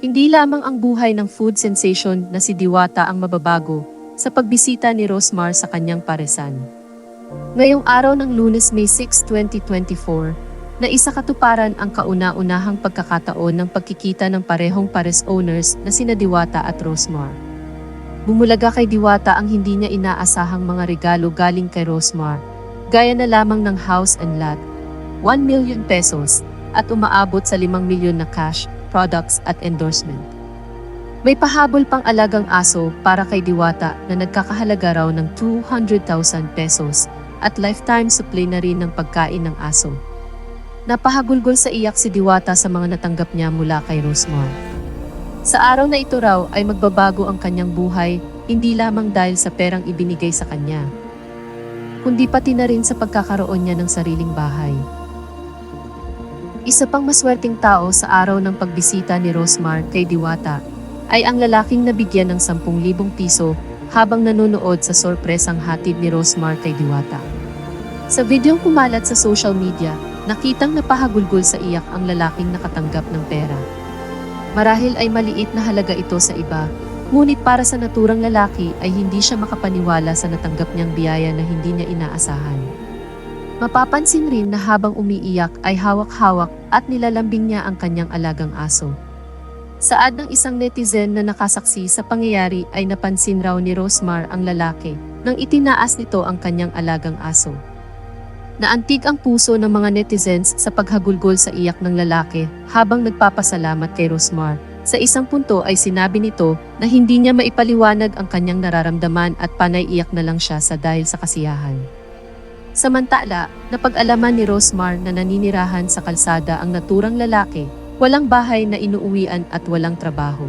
Hindi lamang ang buhay ng food sensation na si Diwata ang mababago sa pagbisita ni Rosmar sa kanyang paresan. Ngayong araw ng lunes May 6, 2024, na isa katuparan ang kauna-unahang pagkakataon ng pagkikita ng parehong pares owners na sina Diwata at Rosmar. Bumulaga kay Diwata ang hindi niya inaasahang mga regalo galing kay Rosmar, gaya na lamang ng house and lot, 1 million pesos, at umaabot sa 5 milyon na cash, products at endorsement. May pahabol pang alagang aso para kay Diwata na nagkakahalaga raw ng 200,000 pesos at lifetime supply na rin ng pagkain ng aso. Napahagulgol sa iyak si Diwata sa mga natanggap niya mula kay Rosmar. Sa araw na ito raw ay magbabago ang kanyang buhay, hindi lamang dahil sa perang ibinigay sa kanya, kundi pati na rin sa pagkakaroon niya ng sariling bahay. Isa pang maswerteng tao sa araw ng pagbisita ni Rosmar kay Diwata ay ang lalaking nabigyan ng 10,000 piso habang nanonood sa sorpresang hatid ni Rosmar kay Diwata. Sa videong kumalat sa social media, nakitang napahagulgol sa iyak ang lalaking nakatanggap ng pera. Marahil ay maliit na halaga ito sa iba, ngunit para sa naturang lalaki ay hindi siya makapaniwala sa natanggap niyang biyaya na hindi niya inaasahan. Mapapansin rin na habang umiiyak ay hawak-hawak at nilalambing niya ang kanyang alagang aso. Saad ng isang netizen na nakasaksi sa pangyayari ay napansin raw ni Rosmar ang lalaki nang itinaas nito ang kanyang alagang aso. Naantig ang puso ng mga netizens sa paghagulgol sa iyak ng lalaki habang nagpapasalamat kay Rosmar. Sa isang punto ay sinabi nito na hindi niya maipaliwanag ang kanyang nararamdaman at panay iyak na lang siya sa dahil sa kasiyahan. Samantala, napag-alaman ni Rosmar na naninirahan sa kalsada ang naturang lalaki, walang bahay na inuuwian at walang trabaho.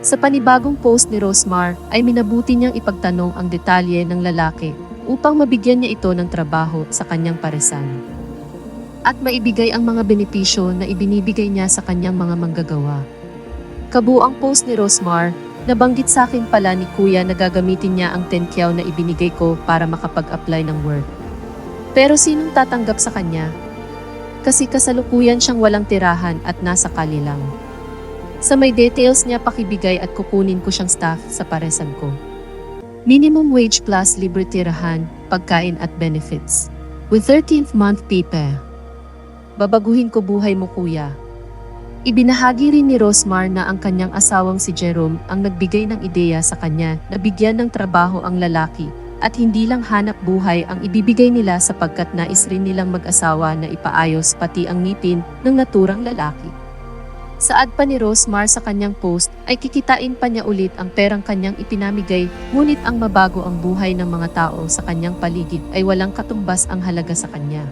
Sa panibagong post ni Rosmar ay minabuti niyang ipagtanong ang detalye ng lalaki upang mabigyan niya ito ng trabaho sa kanyang paresan. At maibigay ang mga benepisyo na ibinibigay niya sa kanyang mga manggagawa. Kabuang post ni Rosmar, nabanggit sa akin pala ni Kuya na gagamitin niya ang 10 kyaw na ibinigay ko para makapag-apply ng work. Pero sinong tatanggap sa kanya? Kasi kasalukuyan siyang walang tirahan at nasa kali lang. Sa may details niya pakibigay at kukunin ko siyang staff sa paresan ko. Minimum wage plus libre tirahan, pagkain at benefits. With 13th month pipe. Babaguhin ko buhay mo kuya. Ibinahagi rin ni Rosmar na ang kanyang asawang si Jerome ang nagbigay ng ideya sa kanya na bigyan ng trabaho ang lalaki at hindi lang hanap buhay ang ibibigay nila sapagkat nais rin nilang mag-asawa na ipaayos pati ang ngipin ng naturang lalaki. Saad pa ni Rosmar sa kanyang post ay kikitain pa niya ulit ang perang kanyang ipinamigay ngunit ang mabago ang buhay ng mga tao sa kanyang paligid ay walang katumbas ang halaga sa kanya.